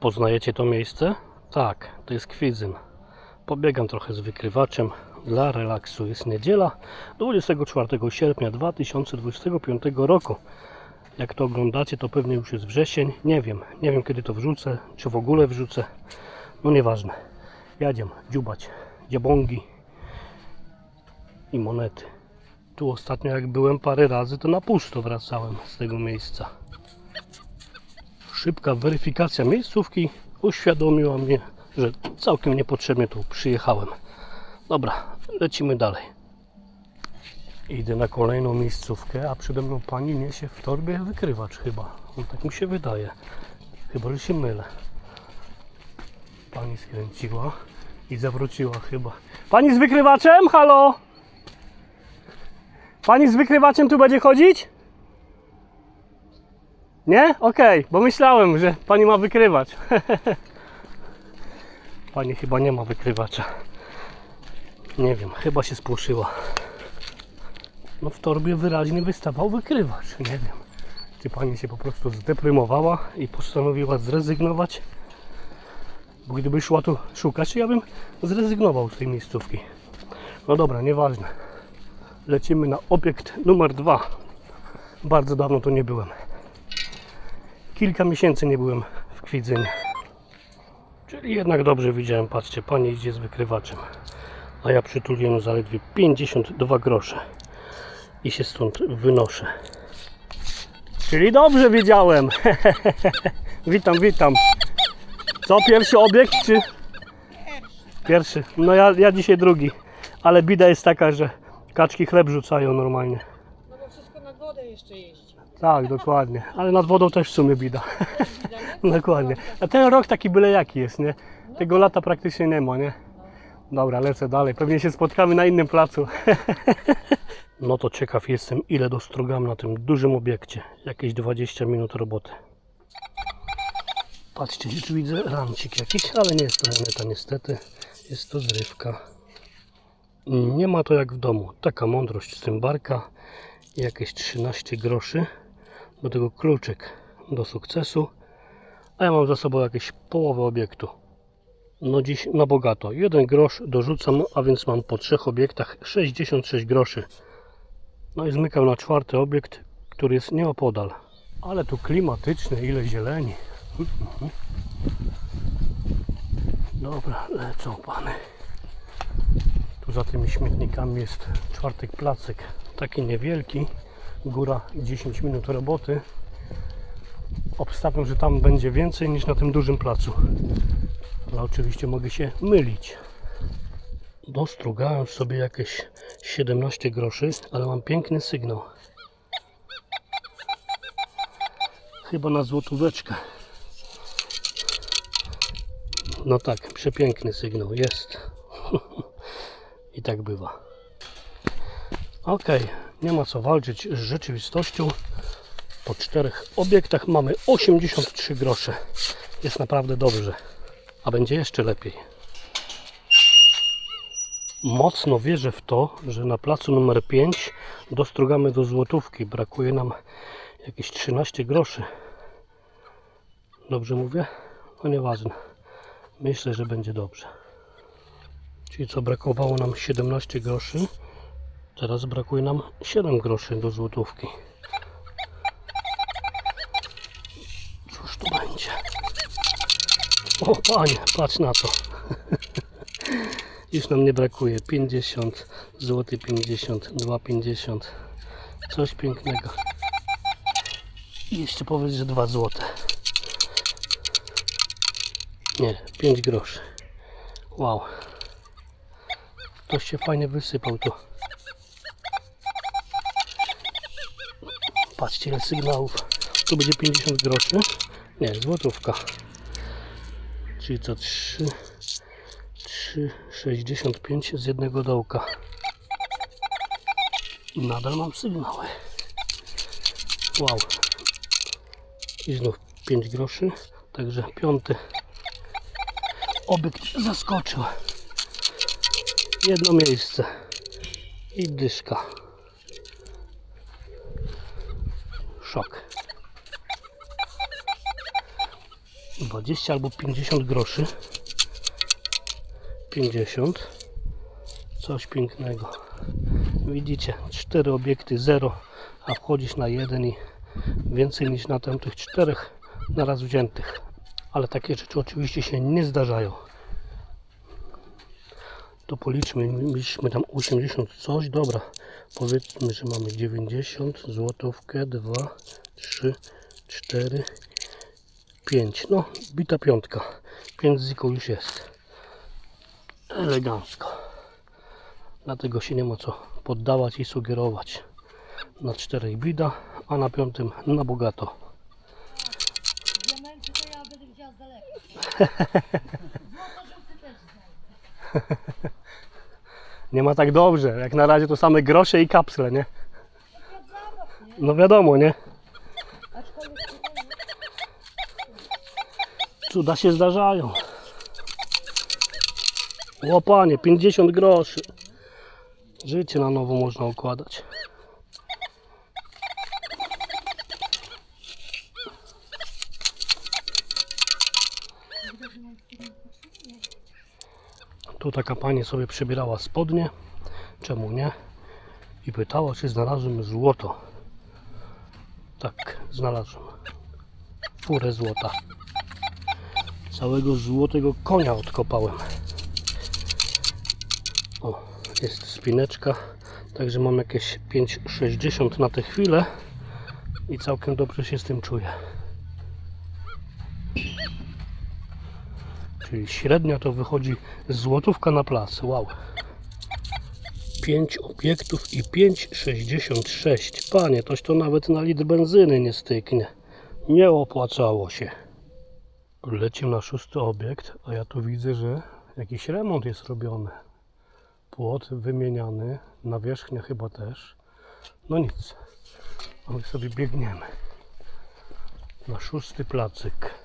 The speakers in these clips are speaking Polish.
Poznajecie to miejsce? Tak, to jest Kwidzyn. Pobiegam trochę z wykrywaczem dla relaksu. Jest niedziela 24 sierpnia 2025 roku. Jak to oglądacie, to pewnie już jest wrzesień. Nie wiem, nie wiem kiedy to wrzucę, czy w ogóle wrzucę. No nieważne. Jadziem dziubać dziabągi i monety. Tu ostatnio jak byłem parę razy, to na pusto wracałem z tego miejsca. Szybka weryfikacja miejscówki uświadomiła mnie, że całkiem niepotrzebnie tu przyjechałem. Dobra, lecimy dalej. Idę na kolejną miejscówkę, a przede mną pani niesie w torbie wykrywacz chyba. No, tak mi się wydaje. Chyba, że się mylę. Pani skręciła i zawróciła chyba. Pani z wykrywaczem? Halo? Pani z wykrywaczem tu będzie chodzić? Nie? Okej, bo myślałem, że pani ma wykrywacz. pani chyba nie ma wykrywacza. Nie wiem, chyba się spłoszyła. No w torbie wyraźnie wystawał wykrywacz. Nie wiem, czy pani się po prostu zdeprymowała i postanowiła zrezygnować. Bo gdyby szła tu szukać, ja bym zrezygnował z tej miejscówki. No dobra, nieważne. Lecimy na obiekt numer dwa. Bardzo dawno tu nie byłem. Kilka miesięcy nie byłem w Kwidzynie. Czyli jednak dobrze widziałem, patrzcie, pani idzie z wykrywaczem. A ja przytuliłem zaledwie 52 grosze. I się stąd wynoszę. Czyli dobrze wiedziałem. witam, witam. Co, pierwszy obiekt czy? Pierwszy. No ja, ja dzisiaj drugi. Ale bida jest taka, że kaczki chleb rzucają normalnie. No bo wszystko nad wodę jeszcze jeździ. Tak, dokładnie. Ale nad wodą też w sumie bida. dokładnie. A ten rok taki byle jaki jest, nie? Tego lata praktycznie nie ma, nie? Dobra, lecę dalej. Pewnie się spotkamy na innym placu. no to ciekaw jestem, ile dostrogam na tym dużym obiekcie. Jakieś 20 minut roboty. Patrzcie, tu widzę rancik jakiś, ale nie jest to moneta niestety. Jest to zrywka. Nie ma to jak w domu. Taka mądrość z tym barka. Jakieś 13 groszy. Do tego kluczyk do sukcesu. A ja mam za sobą jakieś połowę obiektu. No dziś na bogato. Jeden grosz dorzucam, a więc mam po trzech obiektach 66 groszy. No i zmykam na czwarty obiekt, który jest nieopodal. Ale tu klimatyczne, ile zieleni. Dobra, lecą pany. Tu za tymi śmietnikami jest czwartek placek. Taki niewielki. Góra 10 minut roboty. Obstawiam, że tam będzie więcej niż na tym dużym placu. Ale oczywiście mogę się mylić. Dostrugałem sobie jakieś 17 groszy, ale mam piękny sygnał. Chyba na złotóweczkę. No tak, przepiękny sygnał jest. I tak bywa. Ok, nie ma co walczyć z rzeczywistością. Po czterech obiektach mamy 83 grosze. Jest naprawdę dobrze. A będzie jeszcze lepiej. Mocno wierzę w to, że na placu numer 5 dostrugamy do złotówki. Brakuje nam jakieś 13 groszy. Dobrze mówię? No nieważne. Myślę, że będzie dobrze. Czyli co, brakowało nam 17 groszy. Teraz brakuje nam 7 groszy do złotówki. Cóż tu będzie? O panie, patrz na to. Już nam nie brakuje. 50 zł 50, 2,50. Coś pięknego. I jeszcze powiedz, że 2 złote. Nie, 5 groszy. Wow. Ktoś się fajnie wysypał tu. Patrzcie ile sygnałów. Tu będzie 50 groszy. Nie, złotówka. Czyli co 3 3,65 z jednego dołka. Nadal mam sygnały. Wow. I znów 5 groszy. Także piąty obiekt zaskoczył. Jedno miejsce. I dyszka. Szok. 20 albo 50 groszy. 50. Coś pięknego. Widzicie, cztery obiekty, zero, a wchodzisz na jeden i więcej niż na tamtych czterech naraz wziętych. Ale takie rzeczy oczywiście się nie zdarzają. To policzmy, mieliśmy tam 80 coś, dobra. Powiedzmy, że mamy 90, złotówkę, 2, 3, 4, 5. No, bita piątka. 5 ziko już jest. Elegancko. Dlatego się nie ma co poddawać i sugerować. Na czterech bida, a na piątym na bogato. Diamenty to ja będę widziała z daleka. Nie ma tak dobrze. Jak na razie to same grosze i kapsle, nie? No wiadomo, nie? Cuda się zdarzają. Łopanie, 50 groszy. Życie na nowo można układać. Tu taka pani sobie przebierała spodnie. Czemu nie? I pytała, czy znalazłem złoto. Tak, znalazłem. Furę złota. Całego złotego konia odkopałem. O, jest spineczka. Także mam jakieś 5,60 na tę chwilę. I całkiem dobrze się z tym czuję. Czyli średnio to wychodzi złotówka na plac. Wow. 5 obiektów i 5,66. Panie, toś to nawet na litr benzyny nie styknie. Nie opłacało się. Lecimy na szósty obiekt, a ja tu widzę, że jakiś remont jest robiony. Płot wymieniany, nawierzchnia chyba też. No nic, a my sobie biegniemy na szósty placyk.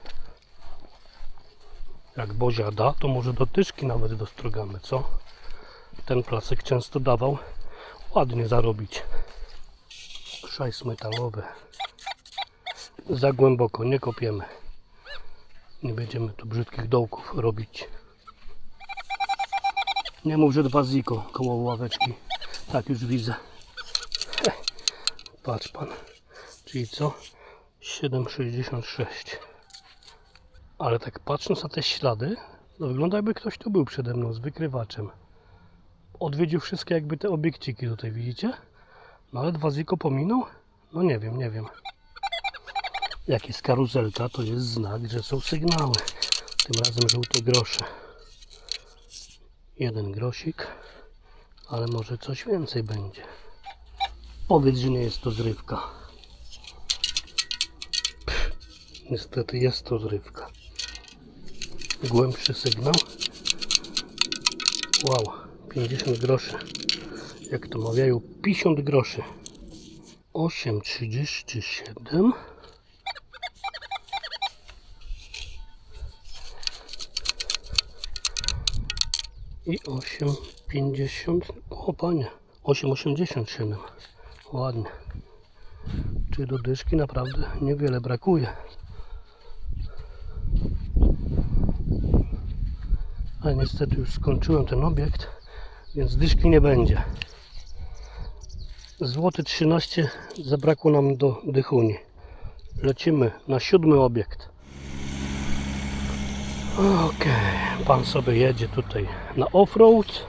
Jak Bozia da, to może dotyczki nawet dostrogamy, co? Ten placyk często dawał ładnie zarobić. Szajs metalowy. Za głęboko, nie kopiemy. Nie będziemy tu brzydkich dołków robić. Nie mów, że dwa ziko koło ławeczki. Tak już widzę. Patrz pan. Czyli co? 7,66. Ale tak patrząc na te ślady, no wygląda jakby ktoś tu był przede mną z wykrywaczem. Odwiedził wszystkie jakby te obiekciki tutaj, widzicie? No ale dwa ziko pominął? No nie wiem, nie wiem. Jak jest karuzelka, to jest znak, że są sygnały. Tym razem żółte grosze. Jeden grosik, ale może coś więcej będzie. Powiedz, że nie jest to zrywka. Pff, niestety jest to zrywka. Głębszy sygnał. Wow, 50 groszy. Jak to mawiają, 50 groszy. 8,37 i 8,50 o panie 8,87 ładnie czyli do dyszki naprawdę niewiele brakuje ale niestety już skończyłem ten obiekt więc dyszki nie będzie złoty 13 zabrakło nam do dychuni lecimy na siódmy obiekt Okej, pan sobie jedzie tutaj na offroad,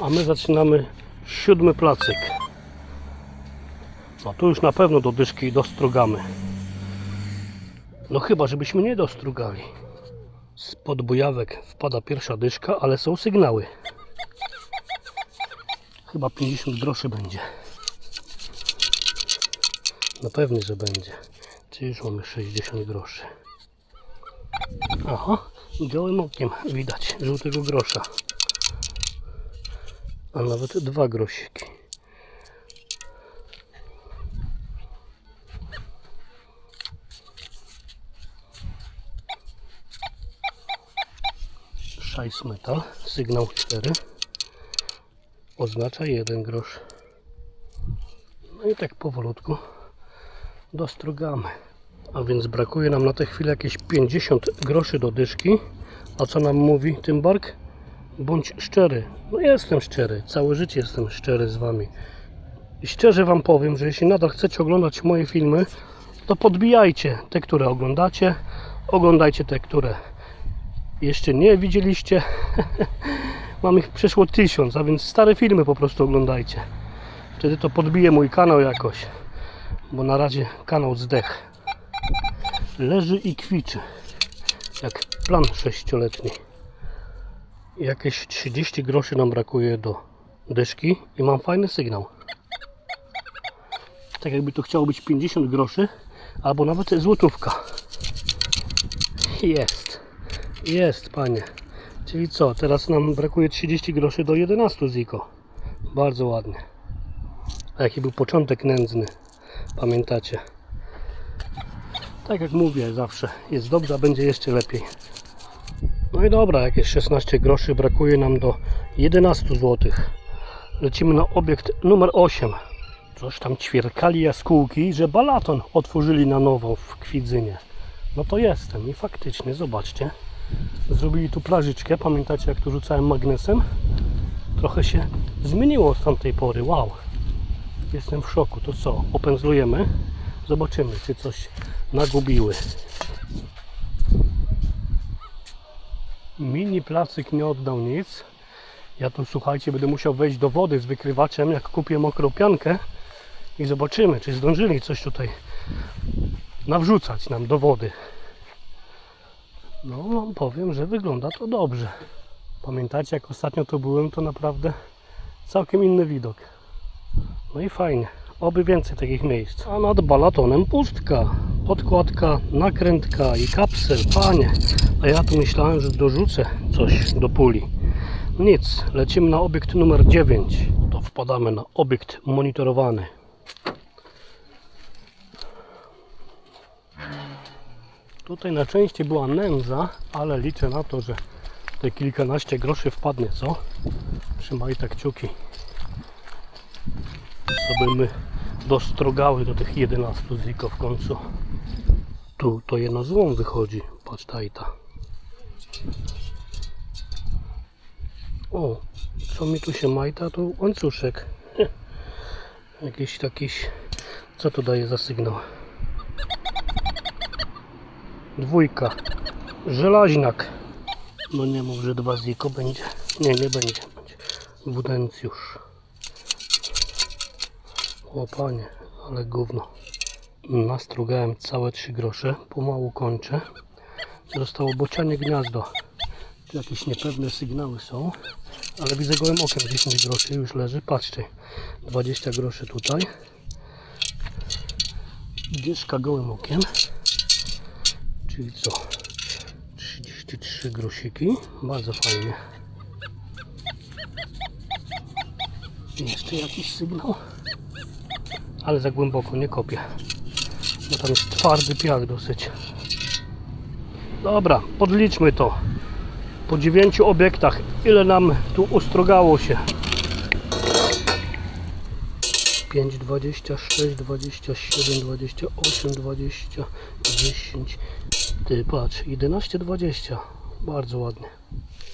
a my zaczynamy siódmy placyk. No tu już na pewno do dyszki dostrugamy. No chyba, żebyśmy nie dostrugali. Spod bujawek wpada pierwsza dyszka, ale są sygnały. Chyba 50 groszy będzie. Na pewno, że będzie. Czy już mamy 60 groszy. Aha, białym okiem widać żółtego grosza. A nawet dwa grosiki. Szajs metal, sygnał 4 oznacza jeden grosz. No i tak powolutku dostrogamy. A więc brakuje nam na tę chwilę jakieś 50 groszy do dyszki. A co nam mówi Tymbark? Bądź szczery. No jestem szczery, całe życie jestem szczery z Wami. I szczerze Wam powiem, że jeśli nadal chcecie oglądać moje filmy, to podbijajcie te, które oglądacie. Oglądajcie te, które jeszcze nie widzieliście. Mam ich przeszło tysiąc, a więc stare filmy po prostu oglądajcie. Wtedy to podbije mój kanał jakoś, bo na razie kanał zdech. Leży i kwiczy, jak plan sześcioletni. Jakieś 30 groszy nam brakuje do dyszki i mam fajny sygnał. Tak jakby to chciało być 50 groszy, albo nawet złotówka. Jest. Jest, panie. Czyli co, teraz nam brakuje 30 groszy do 11 ziko. Bardzo ładnie. A jaki był początek nędzny. Pamiętacie? Tak jak mówię zawsze, jest dobrze, a będzie jeszcze lepiej. No i dobra, jakieś 16 groszy brakuje nam do 11 zł. Lecimy na obiekt numer 8. Coś tam ćwierkali jaskółki, że balaton otworzyli na nowo w Kwidzynie. No to jestem i faktycznie, zobaczcie. Zrobili tu plażyczkę, pamiętacie jak tu rzucałem magnesem? Trochę się zmieniło od tamtej pory, wow. Jestem w szoku, to co, opędzlujemy? Zobaczymy, czy coś nagubiły. Mini placyk nie oddał nic. Ja tu, słuchajcie, będę musiał wejść do wody z wykrywaczem, jak kupię mokrą piankę i zobaczymy, czy zdążyli coś tutaj nawrzucać nam do wody. No, wam powiem, że wygląda to dobrze. Pamiętacie, jak ostatnio tu byłem, to naprawdę całkiem inny widok. No i fajnie. Oby więcej takich miejsc. A nad balatonem pustka. Podkładka, nakrętka i kapsel. Panie. A ja tu myślałem, że dorzucę coś do puli. Nic. Lecimy na obiekt numer 9. To wpadamy na obiekt monitorowany. Tutaj na części była nędza, ale liczę na to, że te kilkanaście groszy wpadnie, co? Trzymaj tak kciuki. Żeby my dostrogały do tych 11 ziko w końcu. Tu to jedno złą wychodzi. Patrz ta i ta. O, co mi tu się majta? Tu łańcuszek. Jakiś takiś... Co to daje za sygnał? Dwójka. Żelaźnak. No nie mów, że dwa ziko będzie. Nie, nie będzie. Wudencjusz. O panie, ale gówno. Nastrugałem całe trzy grosze. Pomału kończę. Zostało bocianie gniazdo. Jakieś niepewne sygnały są. Ale widzę gołym okiem 10 groszy już leży. Patrzcie. 20 groszy tutaj. Dyszka gołym okiem. Czyli co? 33 grosiki. Bardzo fajnie. Jeszcze jakiś sygnał. Ale za głęboko, nie kopię. Bo tam jest twardy piach dosyć. Dobra, podliczmy to. Po 9 obiektach, ile nam tu ustrogało się? 5, 26, 27, 28, 20, 10. Ty patrz, 11, 20. Bardzo ładnie.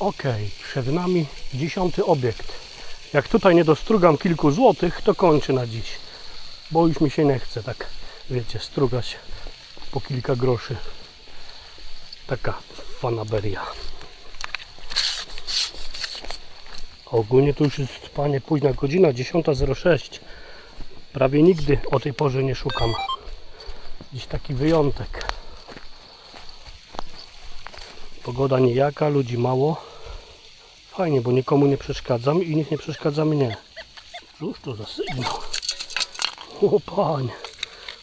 Ok, przed nami dziesiąty obiekt. Jak tutaj nie dostrugam kilku złotych, to kończę na dziś. Bo już mi się nie chce tak, wiecie, strugać po kilka groszy. Taka fanaberia. Ogólnie to już jest, panie, późna godzina, 10.06. Prawie nigdy o tej porze nie szukam. Dziś taki wyjątek. Pogoda nijaka, ludzi mało. Fajnie, bo nikomu nie przeszkadzam i nikt nie przeszkadza mnie. Cóż to za sygnał? O panie,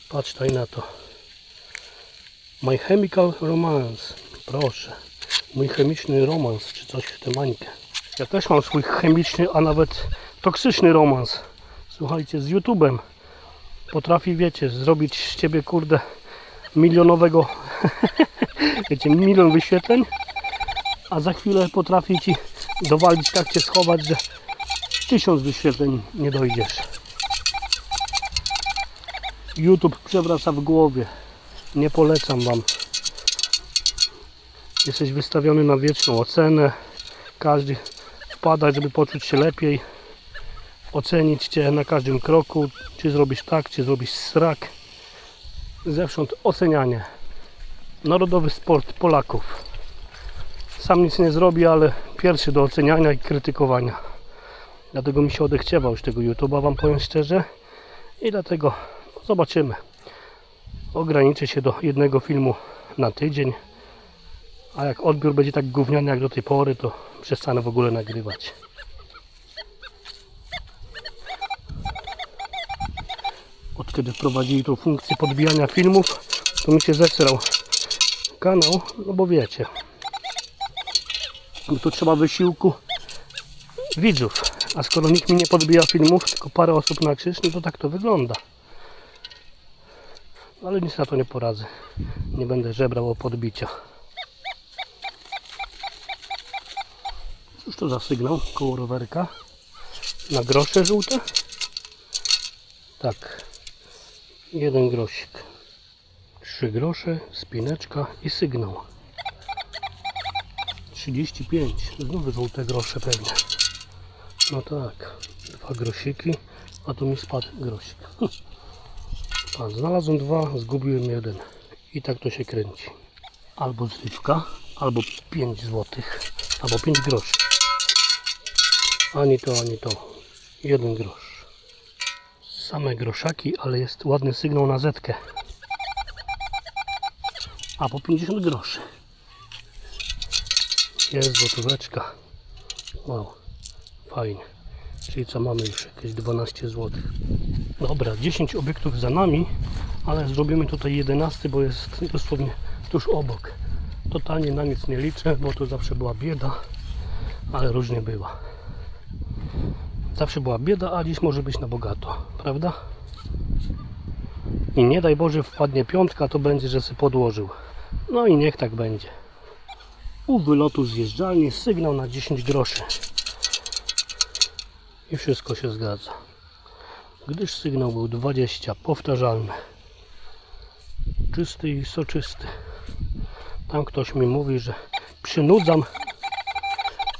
patrz tutaj na to. My Chemical Romance. Proszę. Mój chemiczny romans, czy coś w tę mańkę. Ja też mam swój chemiczny, a nawet toksyczny romans. Słuchajcie, z YouTube'em. Potrafi, wiecie, zrobić z ciebie, kurde, milionowego, wiecie, milion wyświetleń, a za chwilę potrafi ci dowalić, tak cię schować, że tysiąc wyświetleń nie dojdziesz. YouTube przewraca w głowie. Nie polecam Wam. Jesteś wystawiony na wieczną ocenę. Każdy wpada, żeby poczuć się lepiej. Ocenić Cię na każdym kroku. Czy zrobisz tak, czy zrobisz strak. Zewsząd ocenianie. Narodowy sport Polaków. Sam nic nie zrobi, ale pierwszy do oceniania i krytykowania. Dlatego mi się odechciewa już tego YouTube'a, Wam powiem szczerze. I dlatego zobaczymy. Ograniczę się do jednego filmu na tydzień. A jak odbiór będzie tak gówniany jak do tej pory, to przestanę w ogóle nagrywać. Od kiedy wprowadzili tą funkcję podbijania filmów, to mi się zesrał kanał, no bo wiecie. Tu trzeba wysiłku widzów. A skoro nikt mi nie podbija filmów, tylko parę osób na krzyż, no to tak to wygląda. Ale nic na to nie poradzę. Nie będę żebrał o podbicia. Cóż to za sygnał koło rowerka? Na grosze żółte? Tak. Jeden grosik. Trzy grosze, spineczka i sygnał. 35. Znowu żółte grosze pewnie. No tak. Dwa grosiki, a tu mi spadł grosik. A, znalazłem dwa, zgubiłem jeden. I tak to się kręci. Albo zrywka, albo 5 złotych, albo 5 groszy. Ani to, ani to. Jeden grosz. Same groszaki, ale jest ładny sygnał na zetkę. A po 50 groszy. Jest złotóweczka. Wow, fajnie. Czyli co mamy już jakieś 12 zł. Dobra, 10 obiektów za nami, ale zrobimy tutaj 11, bo jest dosłownie tuż obok. Totalnie na nic nie liczę, bo to zawsze była bieda, ale różnie bywa. Zawsze była bieda, a dziś może być na bogato, prawda? I nie daj Boże wpadnie piątka, to będzie, że się podłożył. No i niech tak będzie. U wylotu zjeżdżalni sygnał na 10 groszy. I wszystko się zgadza. Gdyż sygnał był 20, powtarzalny. Czysty i soczysty. Tam ktoś mi mówi, że przynudzam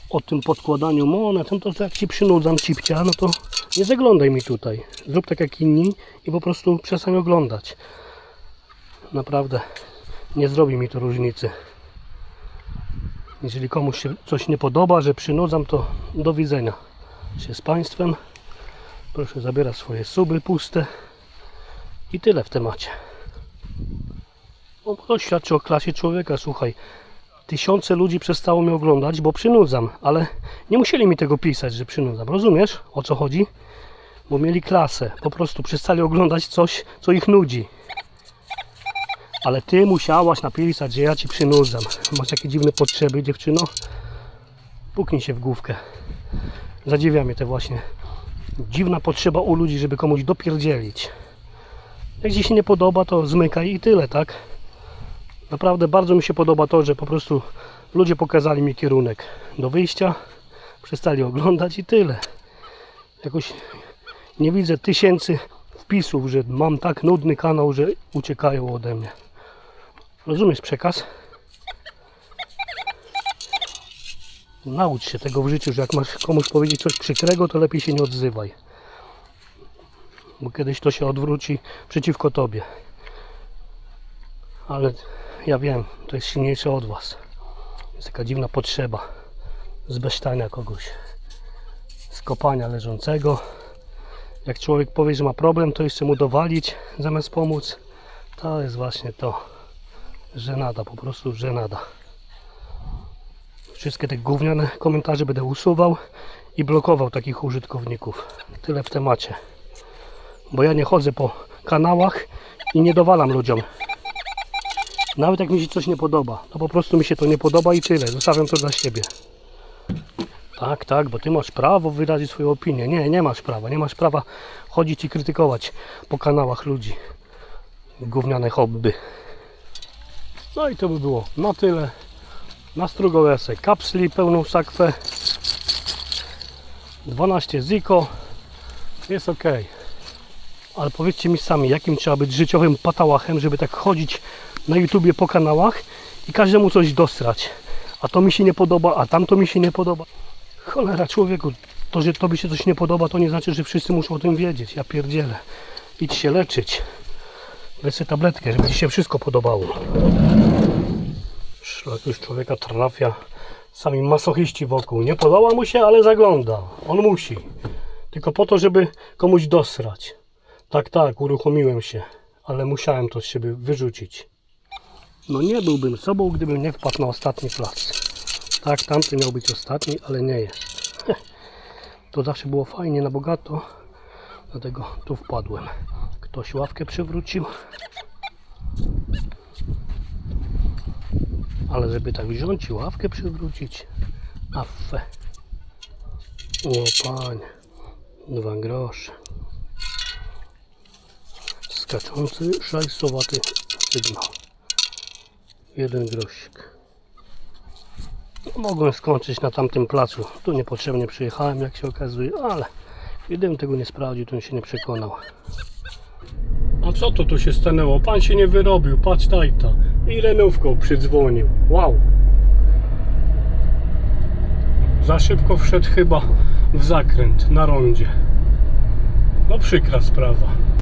o tym podkładaniu monet, no to jak ci przynudzam cipcia, no to nie zaglądaj mi tutaj. Zrób tak jak inni i po prostu przestań oglądać. Naprawdę nie zrobi mi to różnicy. Jeżeli komuś się coś nie podoba, że przynudzam, to do widzenia się z Państwem. Proszę zabierać swoje suby puste i tyle w temacie. No, to świadczy o klasie człowieka, słuchaj. Tysiące ludzi przestało mnie oglądać, bo przynudzam, ale nie musieli mi tego pisać, że przynudzam. Rozumiesz o co chodzi? Bo mieli klasę, po prostu przestali oglądać coś, co ich nudzi. Ale ty musiałaś napisać, że ja ci przynudzam. Masz jakieś dziwne potrzeby, dziewczyno? Puknij się w główkę. Zadziwia mnie te właśnie dziwna potrzeba u ludzi, żeby komuś dopierdzielić. Jak ci się nie podoba, to zmykaj i tyle, tak? Naprawdę bardzo mi się podoba to, że po prostu ludzie pokazali mi kierunek do wyjścia, przestali oglądać i tyle. Jakoś nie widzę tysięcy wpisów, że mam tak nudny kanał, że uciekają ode mnie. Rozumiesz przekaz? Naucz się tego w życiu, że jak masz komuś powiedzieć coś przykrego, to lepiej się nie odzywaj. Bo kiedyś to się odwróci przeciwko tobie. Ale ja wiem, to jest silniejsze od was. Jest taka dziwna potrzeba zbesztania kogoś. Skopania leżącego. Jak człowiek powie, że ma problem, to jeszcze mu dowalić zamiast pomóc. To jest właśnie to. Żenada, po prostu żenada. Wszystkie te gówniane komentarze będę usuwał i blokował takich użytkowników. Tyle w temacie. Bo ja nie chodzę po kanałach i nie dowalam ludziom. Nawet jak mi się coś nie podoba, to po prostu mi się to nie podoba i tyle. Zostawiam to dla siebie. Tak, tak, bo ty masz prawo wyrazić swoją opinię. Nie, nie masz prawa. Nie masz prawa chodzić i krytykować po kanałach ludzi. Gówniane hobby. No i to by było na tyle. Na strugowesę kapsli pełną sakwę. 12 ziko. Jest ok. Ale powiedzcie mi sami, jakim trzeba być życiowym patałachem, żeby tak chodzić na YouTubie po kanałach i każdemu coś dosrać. A to mi się nie podoba, a tamto mi się nie podoba. Cholera człowieku, to, że tobie się coś nie podoba, to nie znaczy, że wszyscy muszą o tym wiedzieć. Ja pierdzielę. Idź się leczyć. Weź sobie tabletkę, żeby ci się wszystko podobało. Szlak już człowieka trafia. Sami masochiści wokół. Nie podoba mu się, ale zagląda. On musi. Tylko po to, żeby komuś dosrać. Tak, tak, uruchomiłem się. Ale musiałem to z siebie wyrzucić. No nie byłbym sobą, gdybym nie wpadł na ostatni plac. Tak, tamty miał być ostatni, ale nie jest. To zawsze było fajnie na bogato. Dlatego tu wpadłem. Ktoś ławkę przewrócił. Ale żeby tak wziąć i ławkę przywrócić, afę. O panie, dwa grosze. Skaczący szajsowaty sygnał. Jeden grosik. Mogłem skończyć na tamtym placu. Tu niepotrzebnie przyjechałem, jak się okazuje, ale gdybym tego nie sprawdził, to bym się nie przekonał. A co to tu się stanęło? Pan się nie wyrobił, patrz tajta. I renówką przydzwonił. Wow. Za szybko wszedł chyba w zakręt na rondzie. No przykra sprawa.